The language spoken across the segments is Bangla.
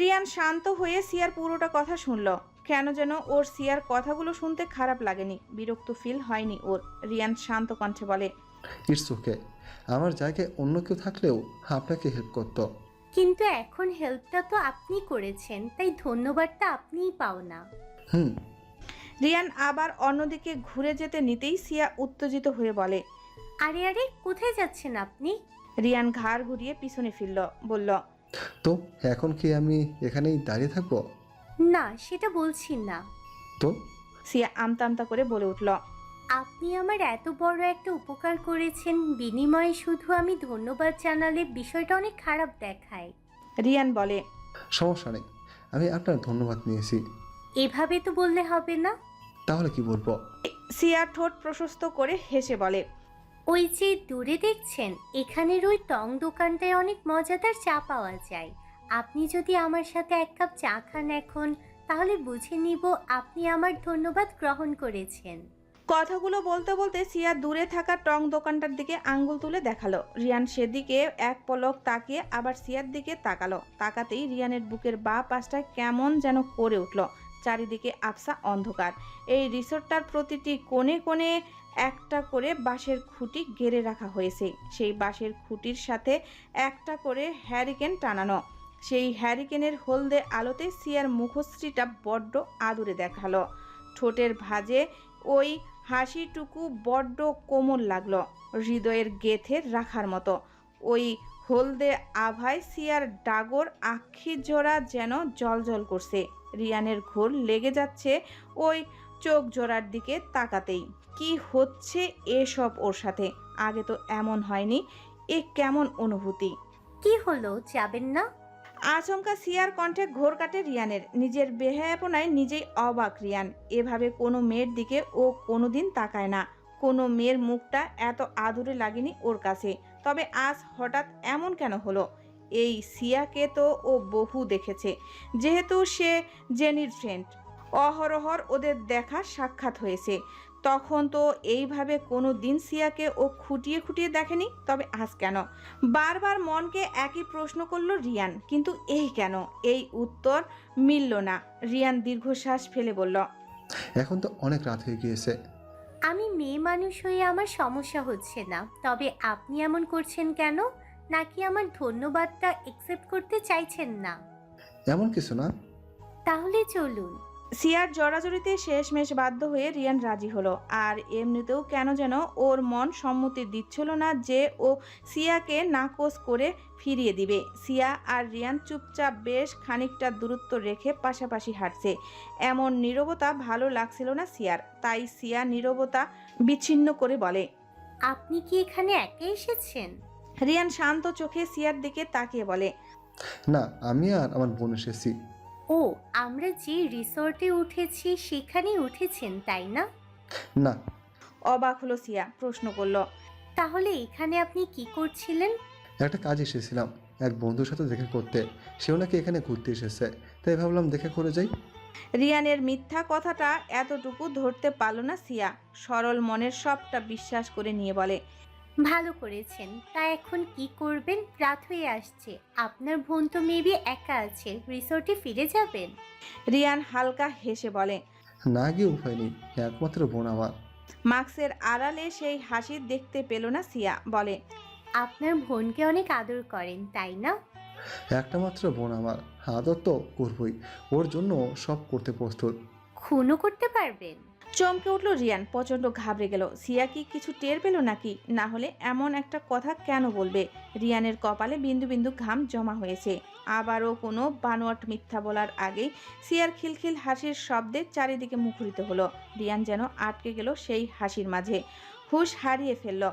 রিয়ান শান্ত হয়ে সিয়ার পুরোটা কথা শুনল। কেন যেন ওর সিয়ার কথাগুলো শুনতে খারাপ লাগেনি। বিরক্ত ফিল হয়নি ওর। রিয়ান শান্ত কণ্ঠে বলে ইটস ওকে। আমার জায়গায় অন্য কেউ থাকলেও আপনাকে হেল্প করতো। কিন্তু এখন হেল্পটা তো আপনি করেছেন তাই ধন্যবাদটা আপনিই পাও না। হুম। রিয়ান আবার অন্যদিকে ঘুরে যেতে নিতেই সিয়া উত্তেজিত হয়ে বলে আরে আরে কোথায় যাচ্ছেন আপনি? রিয়ান ঘাড় ঘুরিয়ে পিছনে ফিরল বলল তো এখন কি আমি এখানেই দাঁড়িয়ে থাকব? না সেটা বলছি না। তো? সিয়া আমতা আমতা করে বলে উঠল। আপনি আমার এত বড় একটা উপকার করেছেন বিনিময়ে শুধু আমি ধন্যবাদ জানালে বিষয়টা অনেক খারাপ দেখায়। রিয়ান বলে সমস্যা নেই আমি আপনার ধন্যবাদ নিয়েছি। এভাবে তো বললে হবে না। তাহলে কি বলব? সিয়া ঠোঁট প্রশস্ত করে হেসে বলে ওই যে দূরে দেখছেন, এখানের ওই টং দোকানটায় অনেক মজাদার চা পাওয়া যায়। আপনি যদি আমার সাথে এক কাপ চা খান এখন, তাহলে বুঝে নিব আপনি আমার ধন্যবাদ গ্রহণ করেছেন। কথাগুলো বলতে বলতে সিয়া দূরে থাকা টং দোকানটার দিকে আঙ্গুল তুলে দেখাল। রিয়ান সেদিকে এক পলক তাকিয়ে আবার সিয়ার দিকে তাকালো। তাকাতেই রিয়ানের বুকের বা পাশটা কেমন যেন করে উঠল। চারিদিকে আবসা অন্ধকার। এই রিসোর্টটার প্রতিটি কোণে কোণে একটা করে বাঁশের খুঁটি গেড়ে রাখা হয়েছে। সেই বাঁশের খুঁটির সাথে একটা করে হ্যারিকেন টানানো। সেই হ্যারিকেনের হলদে আলোতে সিয়ার মুখশ্রীটা বড্ড আদুরে দেখাল। ঠোঁটের ভাঁজে ওই হাসিটুকু বড্ড কোমল লাগল, হৃদয়ের গেথে রাখার মতো। ওই হলদে আভায় সিয়ার ডাগর আক্ষি জোড়া যেন জলজল করছে। রিয়ানের ঘোর লেগে যাচ্ছে ওই চোখ জোড়ার দিকে তাকাতেই। কি হচ্ছে এসব ওর সাথে? আগে তো এমন হয়নি এ কেমন অনুভূতি? কি হলো যাবেন না? আচমকা সিয়ার কণ্ঠে ঘোর কাটে রিয়ানের। নিজের বেহায়াপনায় নিজেই অবাক রিয়ান। এভাবে কোনো মেয়ের দিকে ও কোনোদিন তাকায় না। কোনো মেয়ের মুখটা এত আদুরে লাগেনি ওর কাছে। তবে আজ হঠাৎ এমন কেন হলো? এই সিয়াকে তো ও বহু দেখেছে। যেহেতু সে জেনির ফ্রেন্ড অহরহর ওদের দেখা সাক্ষাৎ হয়েছে। তখন তো এইভাবে কোনো দিন সিয়াকে ও খুঁটিয়ে খুঁটিয়ে দেখেনি তবে আজ কেন? বারবার মনকে একই প্রশ্ন করল রিয়ান কিন্তু এই কেন? এই উত্তর মিলল না। রিয়ান দীর্ঘশ্বাস ফেলে বলল এখন তো অনেক রাত হয়ে গিয়েছে। আমি মেয়ে মানুষ হয়ে আমার সমস্যা হচ্ছে না তবে আপনি এমন করছেন কেন? নাকি আমার ধন্যবাদটা একসেপ্ট করতে চাইছেন না? এমন কিছু না। তাহলে চলুন। সিয়ার জড়াজড়িতে শেষমেশ বাধ্য হয়ে রিয়ান রাজি হলো। আর এমনিতেও কেন যেন ওর মন সম্মতি দিচ্ছিল না যে ও সিয়াকে নাকচ করে ফিরিয়ে দিবে। সিয়া আর রিয়ান চুপচাপ বেশ খানিকটা দূরত্ব রেখে পাশাপাশি হাঁটছে। এমন নীরবতা ভালো লাগছিল না সিয়ার তাই সিয়া নীরবতা বিচ্ছিন্ন করে বলে আপনি কি এখানে একে এসেছেন? রিয়ান শান্ত চোখে সিয়ার দিকে তাকিয়ে বলে না আমি আর আমার বোন এসেছি। ও আমরা যে রিসর্টে উঠেছি সেখানেই উঠেছেন তাই না? না। অবাক হলো সিয়া প্রশ্ন করল তাহলে এখানে আপনি কি করছিলেন? একটা কাজ এসেছিলাম এক বন্ধুর সাথে দেখা করতে। সেও নাকি এখানে ঘুরতে এসেছে তাই ভাবলাম দেখা করে যাই। রিয়ানের মিথ্যা কথাটা এতটুকু ধরতে পারল না সিয়া সরল মনের সবটা বিশ্বাস করে নিয়ে বলে ভালো করেছেন। তা এখন কি করবেন? রাত হয়ে আসছে। আপনার বোন তো মেবি একা আছে রিসর্টে ফিরে যাবেন? রিয়ান হালকা হেসে বলে না গিয়ে উপায় নেই। একমাত্র বোন আমার। মার্কসের আড়ালে সেই হাসি দেখতে পেল না সিয়া। বলে আপনার বোনকে অনেক আদর করেন তাই না? একটা মাত্র বোন আমার। আদর তো করবই। ওর জন্য সব করতে প্রস্তুত। খুনও করতে পারবেন? চমকে উঠল রিয়ান, প্রচণ্ড ঘাবড়ে গেল। সিয়া কি কিছু টের পেল নাকি? না হলে এমন একটা কথা কেন বলবে? রিয়ানের কপালে বিন্দু বিন্দু ঘাম জমা হয়েছে। আবারও কোনো বানোয়াট মিথ্যা বলার আগেই সিয়ার খিলখিল হাসির শব্দে চারিদিকে মুখরিত হলো। রিয়ান যেন আটকে গেল সেই হাসির মাঝে। হুশ হারিয়ে ফেলল।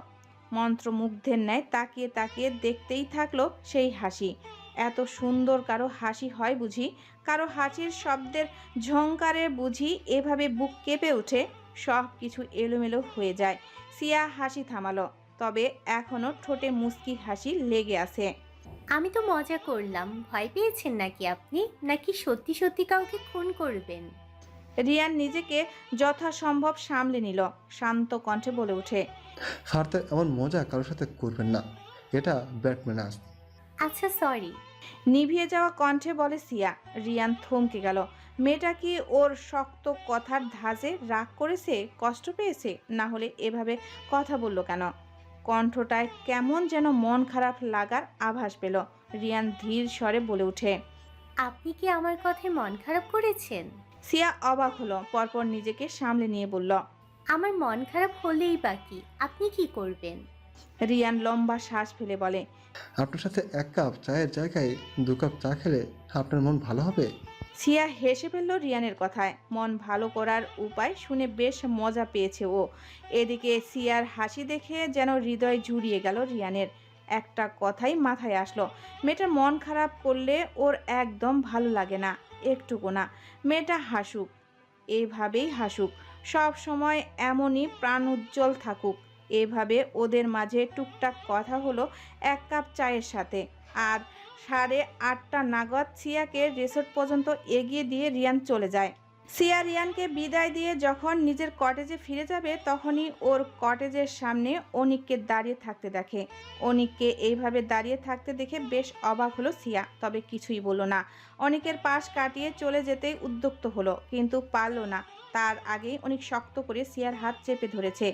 মন্ত্রমুগ্ধের ন্যায় তাকিয়ে তাকিয়ে দেখতেই থাকল সেই হাসি। এত সুন্দর কারও হাসি হয় বুঝি? কারও হাসির শব্দের ঝংকারে বুঝি এভাবে বুক কেঁপে ওঠে সব কিছু এলোমেলো হয়ে যায়। সিয়া হাসি থামালো তবে এখনও ঠোঁটে মুস্কি হাসি লেগে আছে। আমি তো মজা করলাম। ভয় পেয়েছেন নাকি আপনি? নাকি সত্যি সত্যি কাউকে খুন করবেন? রিয়ান নিজেকে যথাসম্ভব সামলে নিল শান্ত কণ্ঠে বলে ওঠে ফার্দার এমন মজা কারোর সাথে করবেন না। এটা ব্যাড ম্যানার্স আচ্ছা সরি নিভিয়ে যাওয়া কণ্ঠে বলে সিয়া। রিয়ান থমকে গেল। মেয়েটা কি ওর শক্ত কথার ধাজে রাগ করেছে কষ্ট পেয়েছে? না হলে এভাবে কথা বলল কেন? কণ্ঠটায় কেমন যেন মন খারাপ লাগার আভাস পেল। রিয়ান ধীর স্বরে বলে ওঠে আপনি কি আমার কথায় মন খারাপ করেছেন? সিয়া অবাক হলো পরপর নিজেকে সামলে নিয়ে বলল আমার মন খারাপ হলেই বাকি আপনি কি করবেন? রিয়ান লম্বা শ্বাস ফেলে বলে আপনার সাথে এক কাপ চায়ের জায়গায় দু কাপ চা খেলে আপনার মন ভালো হবে? সিয়া হেসে ফেলল রিয়ানের কথায়। মন ভালো করার উপায় শুনে বেশ মজা পেয়েছে ও। এদিকে সিয়ার হাসি দেখে যেন হৃদয় জুড়িয়ে গেল রিয়ানের। একটা কথাই মাথায় আসলো। মেয়েটার মন খারাপ করলে ওর একদম ভালো লাগে না, একটুকু না। মেয়েটা হাসুক এইভাবেই হাসুক। সব সময় এমনই প্রাণ উজ্জ্বল থাকুক। এভাবে ওদের মাঝে টুকটাক কথা হলো এক কাপ চায়ের সাথে। আর সাড়ে আটটা নাগাদ সিয়াকে রিসোর্ট পর্যন্ত এগিয়ে দিয়ে রিয়ান চলে যায়। সিয়া রিয়ানকে বিদায় দিয়ে যখন নিজের কটেজে ফিরে যাবে, তখনই ওর কটেজের সামনে অনিককে দাঁড়িয়ে থাকতে দেখে। অনিককে এইভাবে দাঁড়িয়ে থাকতে দেখে বেশ অবাক হলো সিয়া, তবে কিছুই বলল না। অনিকের পাশ কাটিয়ে চলে যেতেই উদ্যুক্ত হলো, কিন্তু পারল না। তার আগেই অনেক শক্ত করে সিয়ার হাত চেপে ধরেছে।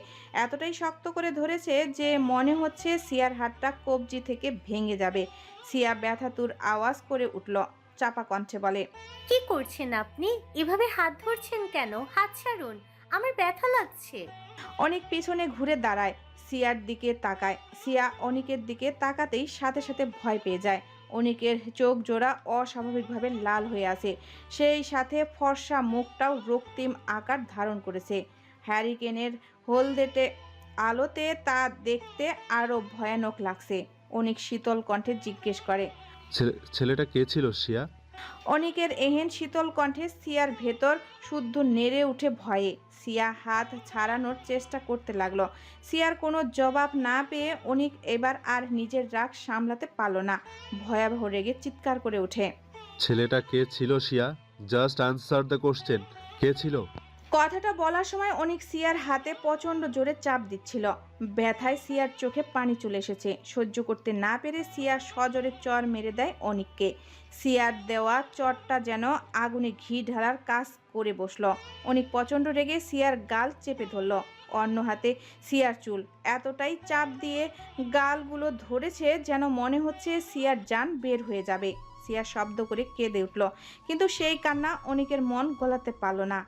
এতটাই শক্ত করে ধরেছে যে মনে হচ্ছে সিয়ার হাতটা কবজি থেকে ভেঙে যাবে। সিয়া ব্যথাতুর আওয়াজ করে উঠল চাপা কণ্ঠে বলে কি করছেন আপনি? এভাবে হাত ধরছেন কেন? হাত ছাড়ুন আমার ব্যথা লাগছে। অনেক পিছনে ঘুরে দাঁড়ায় সিয়ার দিকে তাকায়। সিয়া অনিকের দিকে তাকাতেই সাথে সাথে ভয় পেয়ে যায়। অনিকের চোখ জোড়া অস্বাভাবিকভাবে লাল হয়ে আসে সেই সাথে ফর্সা মুখটাও রক্তিম আকার ধারণ করেছে। হ্যারিকেনের হলদেটে আলোতে তা দেখতে আরও ভয়ানক লাগছে, অনেক শীতল কণ্ঠে জিজ্ঞেস করে। ছেলে- ছেলেটা কে ছিল, শিয়া? অনিকের এহেন শীতল কণ্ঠে সিয়ার ভেতর শুদ্ধ নেড়ে উঠে ভয়ে। সিয়া হাত ছাড়ানোর চেষ্টা করতে লাগল। সিয়ার কোনো জবাব না পেয়ে অনেক এবার আর নিজের রাগ সামলাতে পারল না। ভয়াবহ রেগে চিৎকার করে ওঠে। ছেলেটা কে ছিল Siya just answer the question. কে ছিল? কথাটা বলার সময় অনেক সিয়ার হাতে প্রচণ্ড জোরে চাপ দিচ্ছিল। ব্যথায় সিয়ার চোখে পানি চলে এসেছে। সহ্য করতে না পেরে সিয়া সজোরে চর মেরে দেয় অনিককে। সিয়ার দেওয়া চরটা যেন আগুনে ঘি ঢালার কাজ করে বসল। অনেক প্রচণ্ড রেগে সিয়ার গাল চেপে ধরলো। অন্য হাতে সিয়ার চুল। এতটাই চাপ দিয়ে গালগুলো ধরেছে যেন মনে হচ্ছে সিয়ার যান বের হয়ে যাবে। সিয়া শব্দ করে কেঁদে উঠল। কিন্তু সেই কান্না অনেকের মন গলাতে পারল না।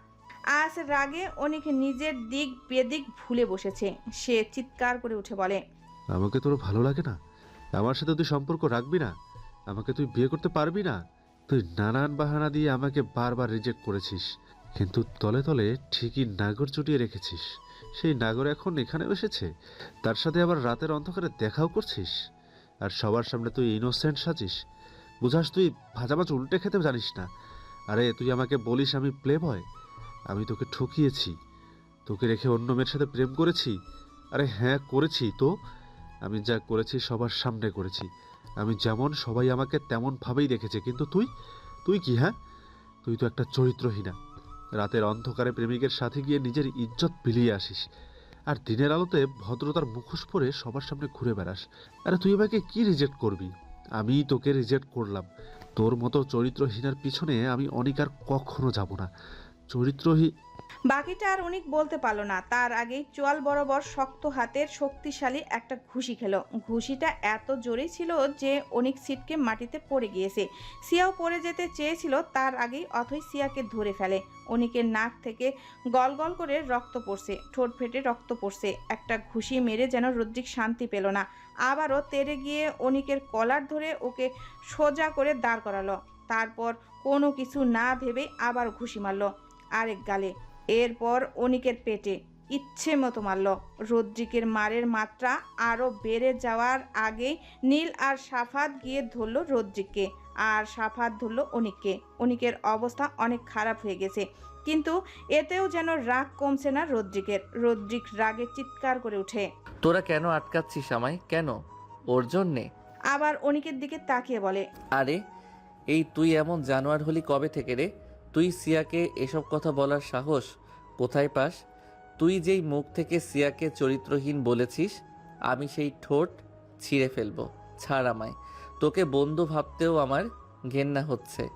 আজ রাগে অনেক নিজের দিক বেদিক ভুলে বসেছে। সে চিৎকার করে উঠে বলে, আমাকে তোর ভালো লাগে না? আমার সাথে তুই সম্পর্ক রাখবি না? আমাকে তুই বিয়ে করতে পারবি না? তুই নানান বাহানা দিয়ে আমাকে বারবার রিজেক্ট করেছিস। কিন্তু তলে তলে ঠিকই নাগর চুটিয়ে রেখেছিস। সেই নাগর এখন এখানে এসেছে। তার সাথে আবার রাতের অন্ধকারে দেখাও করছিস। আর সবার সামনে তুই ইনোসেন্ট সাজিস। বুঝাস তুই ভাজা মাছ উল্টে খেতে জানিস না। আরে, তুই আমাকে বলিস আমি প্লে বয় আমি তোকে ঠকিয়েছি, তোকে রেখে অন্য মেয়ের সাথে প্রেম করেছি? আরে হ্যাঁ করেছি তো। আমি যা করেছি সবার সামনে করেছি। আমি যেমন সবাই আমাকে তেমনভাবেই দেখেছে, কিন্তু তুই? তুই কি হ্যাঁ? তুই তো একটা চরিত্রহীনা। রাতের অন্ধকারে প্রেমিকের সাথে গিয়ে নিজের ইজ্জত বিলিয়ে আসিস। আর দিনের আলোতে ভদ্রতার মুখোশ পরে সবার সামনে ঘুরে বেড়াস। আরে তুই আমাকে কি রিজেক্ট করবি? আমি তোকে রিজেক্ট করলাম। তোর মতো চরিত্রহীনার পিছনে আমি অনেক আর কখনো যাব না। চরিত্রহীন। বাকিটা আর অনেক বলতে পারল না। তার আগেই চোয়াল বরাবর শক্ত হাতের শক্তিশালী একটা ঘুষি খেলো। ঘুষিটা এত জোরে ছিল যে অনেক সিটকে মাটিতে পড়ে গিয়েছে। সিয়াও পড়ে যেতে চেয়েছিল, তার আগেই অথই সিয়াকে ধরে ফেলে। অনিকের নাক থেকে গল গল করে রক্ত পড়ছে, ঠোঁট ফেটে রক্ত পড়ছে। একটা ঘুষি মেরে যেন রুদ্রিক শান্তি পেল না। আবারও তেড়ে গিয়ে অনিকের কলার ধরে ওকে সোজা করে দাঁড় করালো। তারপর কোনো কিছু না ভেবেই আবার ঘুষি মারলো। আরেক গালে। এরপর অনিকের পেটে ইচ্ছে মতো মারল। রদ্রিকের মারের মাত্রা আরও বেড়ে যাওয়ার আগেই নীল আর সাফাত গিয়ে ধরল রদ্রিককে আর সাফাত ধরল অনিককে। অনিকের অবস্থা অনেক খারাপ হয়ে গেছে। কিন্তু এতেও যেন রাগ কমছে না রদ্রিকের। রদ্রিক রাগে চিৎকার করে ওঠে। তোরা কেন আটকাচ্ছিস আমায়? কেন? ওর জন্যে? আবার অনিকের দিকে তাকিয়ে বলে আরে এই তুই এমন জানোয়ার হলি কবে থেকে রে? তুই সিয়াকে এসব কথা বলার সাহস কোথায় পাস? তুই যেই মুখ থেকে সিয়াকে চরিত্রহীন বলেছিস, আমি সেই ঠোঁট ছিঁড়ে ফেলব। ছাড় আমায়। তোকে বন্ধু ভাবতেও আমার ঘেন্না হচ্ছে।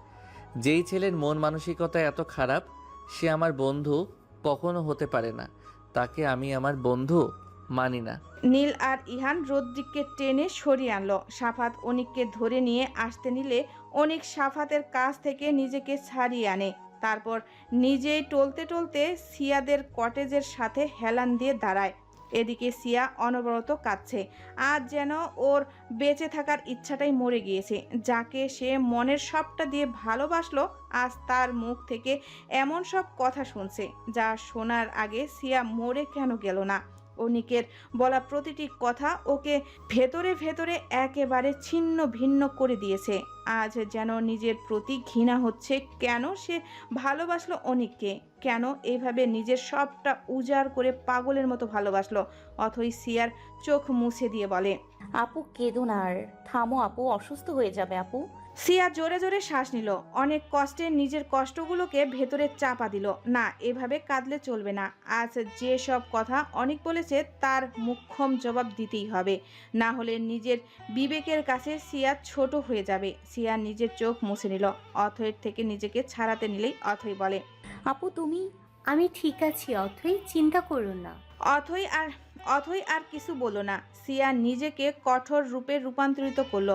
যেই ছেলের মন মানসিকতা এত খারাপ, সে আমার বন্ধু কখনো হতে পারে না। তাকে আমি আমার বন্ধু মানি না। নীল আর ইহান রদ্রিককে টেনে সরিয়ে আনলো। সাফাত অনিককে ধরে নিয়ে আসতে নিলে অনিক সাফাতের কাছ থেকে নিজেকে ছাড়িয়ে আনে। তারপর নিজেই টলতে টলতে সিয়াদের কটেজের সাথে হেলান দিয়ে দাঁড়ায়। এদিকে সিয়া অনবরত কাঁদছে। আজ যেন ওর বেঁচে থাকার ইচ্ছাটাই মরে গিয়েছে। যাকে সে মনের সবটা দিয়ে ভালোবাসলো, আজ তার মুখ থেকে এমন সব কথা শুনছে, যা শোনার আগে সিয়া মরে কেন গেল না। অনিকের বলা প্রতিটি কথা ওকে ভেতরে ভেতরে একেবারে ছিন্ন ভিন্ন করে দিয়েছে। আজ যেন নিজের প্রতি ঘৃণা হচ্ছে, কেন সে ভালোবাসলো অনিককে? কেন এইভাবে নিজের সবটা উজাড় করে পাগলের মতো ভালোবাসলো? অথই সিয়ার চোখ মুছে দিয়ে বলে, আপু কেঁদুন আর। থামো আপু, অসুস্থ হয়ে যাবে আপু। সিয়া জোরে জোরে শ্বাস নিল। অনেক কষ্টে নিজের কষ্টগুলোকে ভেতরে চাপা দিল। না এভাবে কাঁদলে চলবে না। আজ যে সব কথা অনেক বলেছে তার মুখ্যম জবাব দিতেই হবে। না হলে নিজের বিবেকের কাছে সিয়া ছোট হয়ে যাবে। সিয়া নিজের চোখ মুছে নিল। অথয়ের থেকে নিজেকে ছাড়াতে নিলেই অথই বলে আপু তুমি আমি ঠিক আছি অথই চিন্তা করো না। অথই আর অথই আর কিছু বলল না। সিয়া নিজেকে কঠোর রূপে রূপান্তরিত করল।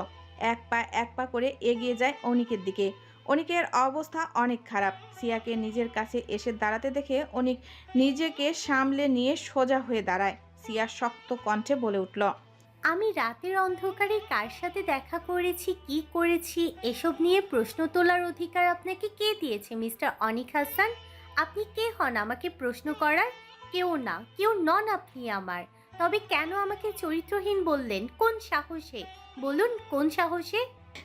এক পা এক পা করে এগিয়ে যায় অনিকের দিকে। অনিকের অবস্থা অনেক খারাপ। সিয়াকে নিজের কাছে এসে দাঁড়াতে দেখে অনিক নিজেকে সামলে নিয়ে সোজা হয়ে দাঁড়ায়। সিয়া শক্ত কণ্ঠে বলে উঠল, আমি রাতের অন্ধকারে কার সাথে দেখা করেছি, কি করেছি, এসব নিয়ে প্রশ্ন তোলার অধিকার আপনাকে কে দিয়েছে, মিস্টার অনিক হাসান? আপনি কে হন আমাকে প্রশ্ন করার? কেউ না, কেউ নন আপনি আমার। তবে কেন আমাকে চরিত্রহীন বললেন? কোন সাহসে? বলুন কোন সাহসে?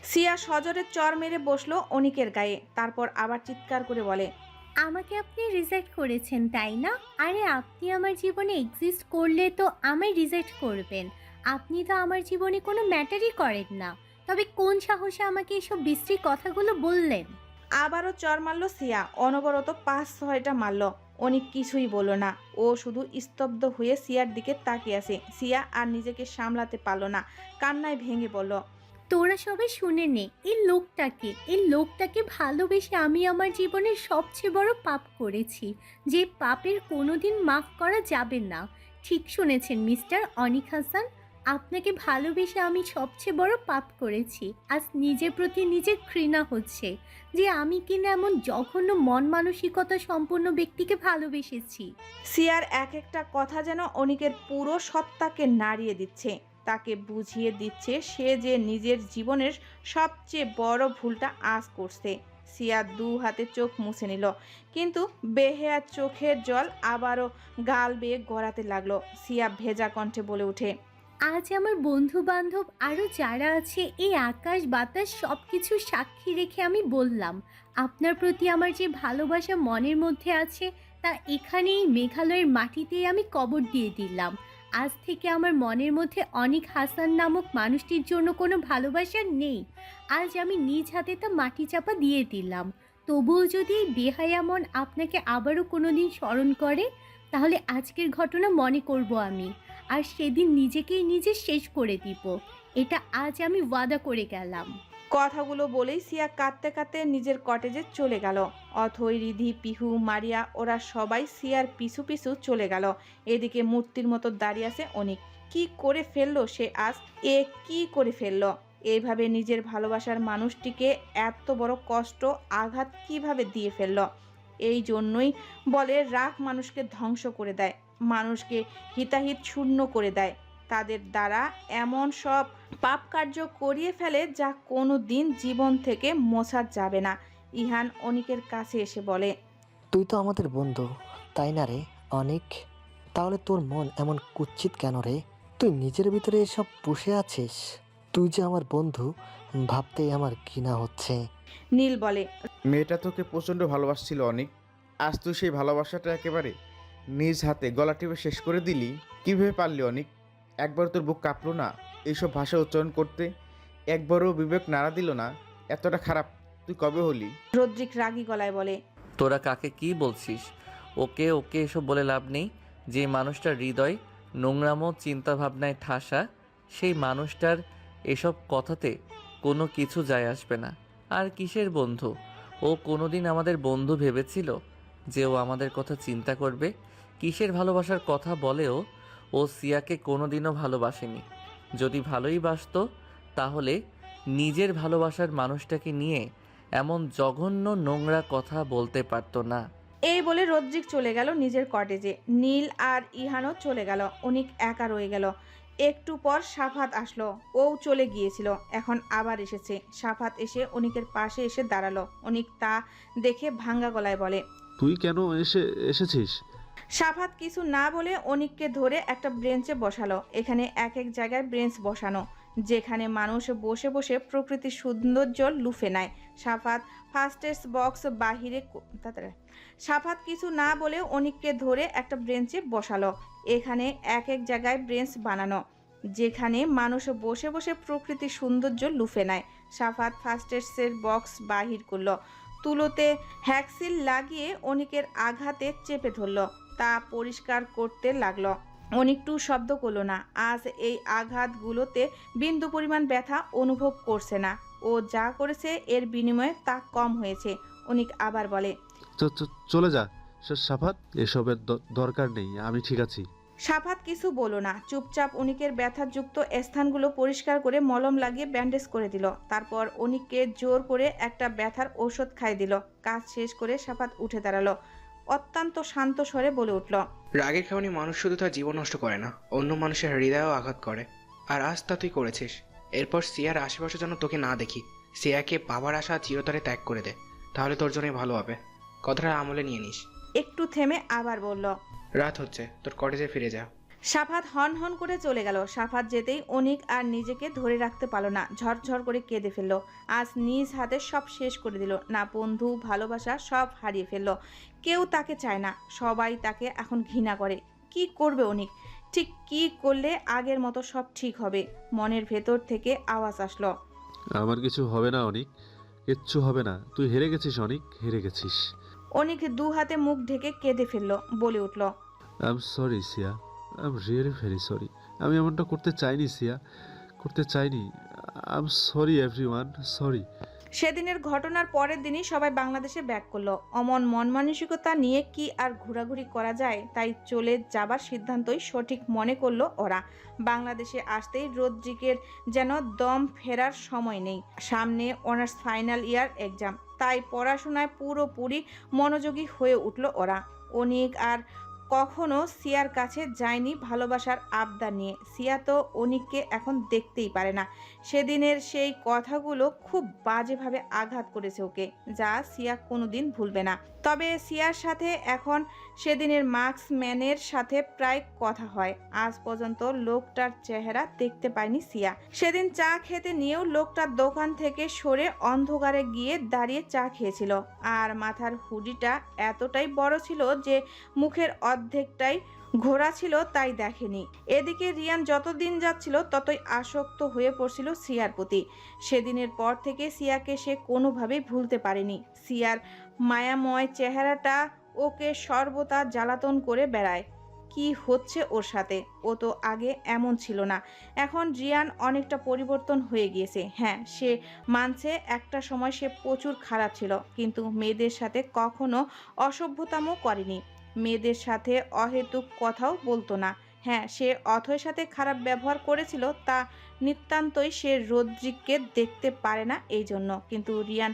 সিয়া সজোরে চর মেরে বসল অনিকের গায়ে তারপর আবার চিৎকার করে বলে আমাকে আপনি রিজেক্ট করেছেন তাই না? আরে আপনি আমার জীবনে এক্সিস্ট করলে তো আমায় রিজেক্ট করবেন। আপনি তো আমার জীবনে কোনো ম্যাটারই করেন না। তবে কোন সাহসে আমাকে এসব বিশ্রী কথাগুলো বললেন? আবারও চর মারল সিয়া অনবরত পাঁচ ছয়টা মারল। অনেক কিছুই বলল না। ও শুধু স্তব্ধ হয়ে সিয়ার দিকে তাকিয়ে আছে। সিয়া আর নিজেকে সামলাতে পারল না। কান্নায় ভেঙে বলল, তোরা সবাই শুনে নে, এই লোকটাকে এই লোকটাকে ভালোবেসে আমি আমার জীবনের সবচেয়ে বড় পাপ করেছি। যে পাপের কোনোদিন মাফ করা যাবে না। ঠিক শুনেছেন মিস্টার অনিক হাসান। আপনাকে ভালোবেসে আমি সবচেয়ে বড় পাপ করেছি। আজ নিজের প্রতি নিজের ঘৃণা হচ্ছে যে আমি কিনা এমন জঘন্য মন মানসিকতা সম্পন্ন ব্যক্তিকে ভালোবেসেছি। সিয়ার এক একটা কথা যেন অনিকের পুরো সত্তাকে নাড়িয়ে দিচ্ছে। তাকে বুঝিয়ে দিচ্ছে সে যে নিজের জীবনের সবচেয়ে বড় ভুলটা আজ করছে। সিয়া দু হাতে চোখ মুছে নিল, কিন্তু বেহেয়ার চোখের জল আবারও গাল বেয়ে গড়াতে লাগল। সিয়া ভেজা কণ্ঠে বলে ওঠে আজ আমার বন্ধু বান্ধব আরও যারা আছে, এই আকাশ, বাতাস সব কিছু সাক্ষী রেখে আমি বললাম, আপনার প্রতি আমার যে ভালোবাসা মনের মধ্যে আছে, তা এখানেই মেঘালয়ের মাটিতেই আমি কবর দিয়ে দিলাম। আজ থেকে আমার মনের মধ্যে অনেক হাসান নামক মানুষটির জন্য কোনো ভালোবাসা নেই। আজ আমি নিজ হাতে তা মাটি চাপা দিয়ে দিলাম। তবুও যদি এই বেহায়া মন আপনাকে আবারও কোনো দিন স্মরণ করে, তাহলে আজকের ঘটনা মনে করব আমি। আর সেদিন নিজেকেই নিজে শেষ করে দিব। এটা আজ আমি ওয়াদা করে গেলাম। কথাগুলো বলেই সিয়া কাঁদতে কাঁদতে নিজের কটেজে চলে গেল। অথই, রিধি, পিহু, মারিয়া, ওরা সবাই সিয়ার পিছু পিছু চলে গেল। এদিকে মূর্তির মতো দাঁড়িয়ে আছে অনেক। কি করে ফেলল সে আজ? এ কি করে ফেলল? এইভাবে নিজের ভালোবাসার মানুষটিকে এত বড় কষ্ট, আঘাত কীভাবে দিয়ে ফেলল? এই জন্যই বলে রাগ মানুষকে ধ্বংস করে দেয়। মানুষকে হিতাহিত শূন্য করে দেয়। তাদের দ্বারা এমন সব পাপ কার্য করিয়ে ফেলে যা কোনো দিন জীবন থেকে মোছা যাবে না। ইহান অনিকের কাছে এসে বলে তুই তো আমাদের বন্ধু তাই না রে অনেক? তাহলে তোর মন এমন কুচ্ছিত কেন রে? তুই নিজের ভিতরে এসব পুষে আছিস? তুই যে আমার বন্ধু ভাবতেই আমার ঘৃণা হচ্ছে। নীল বলে মেয়েটা তোকে প্রচণ্ড ভালোবাসছিল অনেক। আজ তুই সেই ভালোবাসাটা একেবারে নিজ হাতে গলা টিপে শেষ করে দিলি? কীভাবে পারলি অনেক? একবার তোর বুক কাঁপলো না? এইসব ভাষা উচ্চারণ করতে একবারও বিবেক নাড়া দিল না? এতটা খারাপ তুই কবে হলি? রদ্রিক রাগী গলায় বলে তোরা কাকে কি বলছিস? ওকে ওকে এসব বলে লাভ নেই। যে মানুষটার হৃদয় নোংরামো চিন্তাভাবনায় ঠাসা সেই মানুষটার এসব কথাতে কোনো কিছু যায় আসবে না। আর কিসের বন্ধু? ও কোনোদিন আমাদের বন্ধু ভেবেছিল যে ও আমাদের কথা চিন্তা করবে? কিসের ভালোবাসার কথা বলেও ও সিয়াকে কোনোদিনও ভালোবাসেনি। যদি ভালোই বাসতো তাহলে নিজের ভালোবাসার মানুষটাকে নিয়ে এমন জঘন্য নোংরা কথা বলতে পারতো না। এই বলে রদ্রিক চলে গেল নিজের কটেজে। নীল আর ইহানও চলে গেল। অনিক একা রয়ে গেল। একটু পর সাফাত আসলো। ও চলে গিয়েছিল। এখন আবার এসেছে। সাফাত এসে অনিকের পাশে এসে দাঁড়াল। অনিক তা দেখে ভাঙ্গা গলায় বলে তুই কেন এসে এসেছিস? সাফাত কিছু না বলে অনিককে ধরে একটা ব্রেঞ্চে বসালো। এখানে এক এক জায়গায় ব্রেঞ্চ বসানো, যেখানে মানুষ বসে বসে প্রকৃতির সৌন্দর্য লুফে নেয়। সাফাত ফাস্টেস্ট বক্স বাহিরে সাফাত কিছু না বলে অনিককে ধরে একটা ব্রেঞ্চে বসালো। এখানে এক এক জায়গায় ব্রেঞ্চ বানানো, যেখানে মানুষ বসে বসে প্রকৃতির সৌন্দর্য লুফে নেয়। সাফাত ফাস্টেস্টের বক্স বাহির করল। তুলোতে হ্যাক্সিল লাগিয়ে অনিকের আঘাতে চেপে ধরলো। তা পরিষ্কার করতে লাগল। অনিক টু শব্দ করল না। আজ এই আঘাতগুলোতে বিন্দু পরিমাণ ব্যথা অনুভব করছে না। ও যা করেছে এর বিনিময়ে তা কম হয়েছে। অনিক আবার বলে চ- চ- চলে যা। সা- সাফাত এসবের দ- দরকার নেই। আমি ঠিক আছি। সাফাত কিছু বলো না। চুপচাপ অনিকের ব্যথাযুক্ত স্থানগুলো পরিষ্কার করে মলম লাগিয়ে ব্যান্ডেজ করে দিল। তারপর অনিককে জোর করে একটা ব্যথার ঔষধ খাই দিল। কাজ শেষ করে সাফাত উঠে দাঁড়াল। অত্যন্ত শান্ত স্বরে বলে উঠল রাগের কারণে মানুষ শুধু তার জীবন নষ্ট করে না অন্য মানুষের হৃদয়ও আঘাত করে। আর আজ তা তুই করেছিস। এরপর সিয়ার আশেপাশে যেন তোকে না দেখি। সিয়াকে বাবার আশা চিরতরে ত্যাগ করে দে। তাহলে তোর জন্যই ভালো হবে। কথাটা আমলে নিয়ে নিস। একটু থেমে আবার বলল রাত হচ্ছে। তোর কটেজে ফিরে যা। সাফাত হন হন করে চলে গেল। সাফাত যেতেই অনিক আর নিজেকে ধরে রাখতে পারল না। ঝরঝর করে কেঁদে ফেলল। আজ নিজ হাতে সব শেষ করে দিল। না বন্ধু ভালোবাসা সব হারিয়ে ফেলল। কেউ তাকে চায় না। সবাই তাকে এখন ঘৃণা করে। কি করবে অনিক? ঠিক কি করলে আগের মতো সব ঠিক হবে? মনের ভেতর থেকে আওয়াজ আসলো। আমার কিছু হবে না অনিক। কিচ্ছু হবে না। তুই হেরে গেছিস অনিক হেরে গেছিস। অনিক দু হাতে মুখ ঢেকে কেঁদে ফেলল বলে উঠল। I am sorry Siya I am really very sorry আমি এমনটা করতে চাইনি, সিয়া। করতে চাইনি। I am sorry everyone sorry সেদিনের ঘটনার পরের দিনই সবাই বাংলাদেশে ব্যাক করল। অমন মন মানসিকতা নিয়ে কি আর ঘোরাঘুরি করা যায়, তাই চলে যাবার সিদ্ধান্তই সঠিক মনে করল ওরা। বাংলাদেশে আসতেই রোদ্রিকের যেন দম ফেরার সময় নেই। সামনে অনার্স ফাইনাল ইয়ার এক্সাম, তাই পড়াশোনায় পুরোপুরি মনোযোগী হয়ে উঠল ওরা। অনিক আর কখনো সিয়ার কাছে যায়নি ভালোবাসার আবদার নিয়ে। সিয়া তো অনিককে এখন দেখতেই পারে না। সেদিনের সেই কথাগুলো খুব বাজেভাবে আঘাত করেছে ওকে, যা সিয়া কোনোদিন ভুলবে না। তবে সিয়ার সাথে এখন সেদিনের মার্কসম্যানের সাথে প্রায় কথা হয়। আজ পর্যন্ত লোকটার চেহারা দেখতে পায়নি সিয়া। সেদিন চা খেতে নিয়েও লোকটার দোকান থেকে সরে অন্ধকারে গিয়ে দাঁড়িয়ে চা খেয়েছিল। আর মাথার হুডিটা এতটাই বড় ছিল যে মুখের অর্ধেকটাই ঘোরা ছিল, তাই দেখেনি। এদিকে রিয়ান যতদিন যাচ্ছিল, ততই আসক্ত হয়ে পড়ছিল সিয়ার প্রতি। সেদিনের পর থেকে সিয়াকে সে কোনোভাবেই ভুলতে পারেনি। সিয়ার মায়াময় চেহারাটা ওকে সর্বদা জ্বালাতন করে বেড়ায়। কি হচ্ছে ওর সাথে? ও তো আগে এমন ছিল না। এখন রিয়ান অনেকটা পরিবর্তন হয়ে গিয়েছে। হ্যাঁ সে মানছে একটা সময় সে প্রচুর খারাপ ছিল, কিন্তু মেয়েদের সাথে কখনো অসভ্যতামও করেনি। মেয়েদের সাথে অহেতুক কথাও বলতো না। হ্যাঁ সে অথয়ের সাথে খারাপ ব্যবহার করেছিল তা নিতান্তই সে রদ্রিককে দেখতে পারে না এই জন্য কিন্তু রিয়ান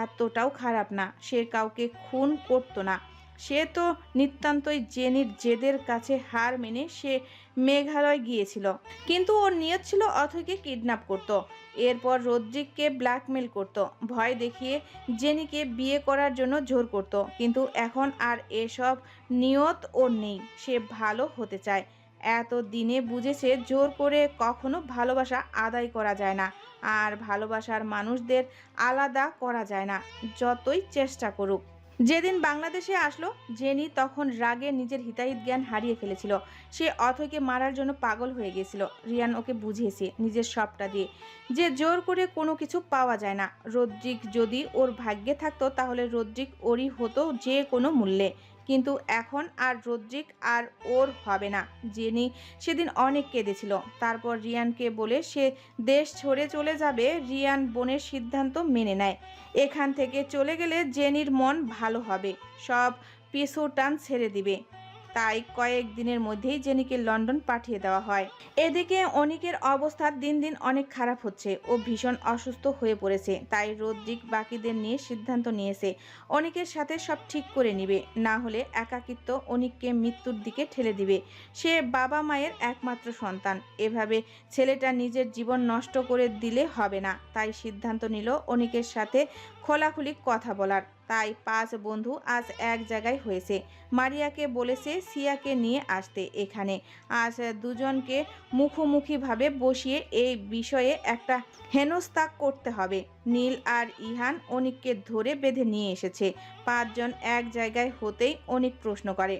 এতটাও খারাপ না, সে কাউকে খুন করতো না। সে তো নিতান্তই জেনির জেদের কাছে হার মেনে সে মেঘালয় গিয়েছিল। কিন্তু ওর নিয়ত ছিল অথয়কে কিডন্যাপ করত। এরপর রদ্রিককে ব্ল্যাকমেল করত। ভয় দেখিয়ে জেনিকে বিয়ে করার জন্য জোর করত। কিন্তু এখন আর এসব নিয়ত ওর নেই। সে ভালো হতে চায়। এত দিনে বুঝেছে জোর করে কখনো ভালোবাসা আদায় করা যায় না। আর ভালোবাসার মানুষদের আলাদা করা যায় না। যতই চেষ্টা করুক। যেদিন বাংলাদেশে আসলো, জেনি তখন রাগে নিজের হিতাহিত জ্ঞান হারিয়ে ফেলেছিল। সে অথকে মারার জন্য পাগল হয়ে গিয়েছিল রিয়ান ওকে বুঝিয়েছে নিজের সবটা দিয়ে। যে জোর করে কোনো কিছু পাওয়া যায় না। রদ্রিক যদি ওর ভাগ্যে থাকতো, তাহলে রদ্রিক ওরই হতো যে কোনো মূল্যে। কিন্তু এখন আর রদ্রিক আর ওর হবে না। জেনি সেদিন অনেক কেঁদেছিল। তারপর রিয়ানকে বলে সে দেশ ছেড়ে চলে যাবে, রিয়ান বোনের সিদ্ধান্ত মেনে নেয়। এখান থেকে চলে গেলে জেনির মন ভালো হবে। সব পিছু টান ছেড়ে দিবে। তাই কয়েক দিনের মধ্যেই জেনিকে লন্ডন পাঠিয়ে দেওয়া হয়। এদিকে অনিকের অবস্থা দিন দিন অনেক খারাপ হচ্ছে ও ভীষণ অসুস্থ হয়ে পড়েছে, তাই রদ্রিক বাকিদের নিয়ে সিদ্ধান্ত নিয়েছে অনিকের সাথে সব ঠিক করে নিবে, না হলে একাকিত্ব অনিককে মৃত্যুর দিকে ঠেলে দিবে। সে বাবা মায়ের একমাত্র সন্তান, এভাবে ছেলেটা নিজের জীবন নষ্ট করে দিলে হবে না, তাই সিদ্ধান্ত নিল অনিকের সাথে খোলাখুলি কথা বলার। তাই পাঁচ বন্ধু আজ এক জায়গায় হয়েছে। মারিয়াকে বলেছে সিয়াকে নিয়ে আসতে এখানে। আজ দুজনকে মুখোমুখিভাবে বসিয়ে এই বিষয়ে একটা হেনস্তা করতে হবে। নীল আর ইহান অনিককে ধরে বেঁধে নিয়ে এসেছে। পাঁচজন এক জায়গায় হতেই অনিক প্রশ্ন করে।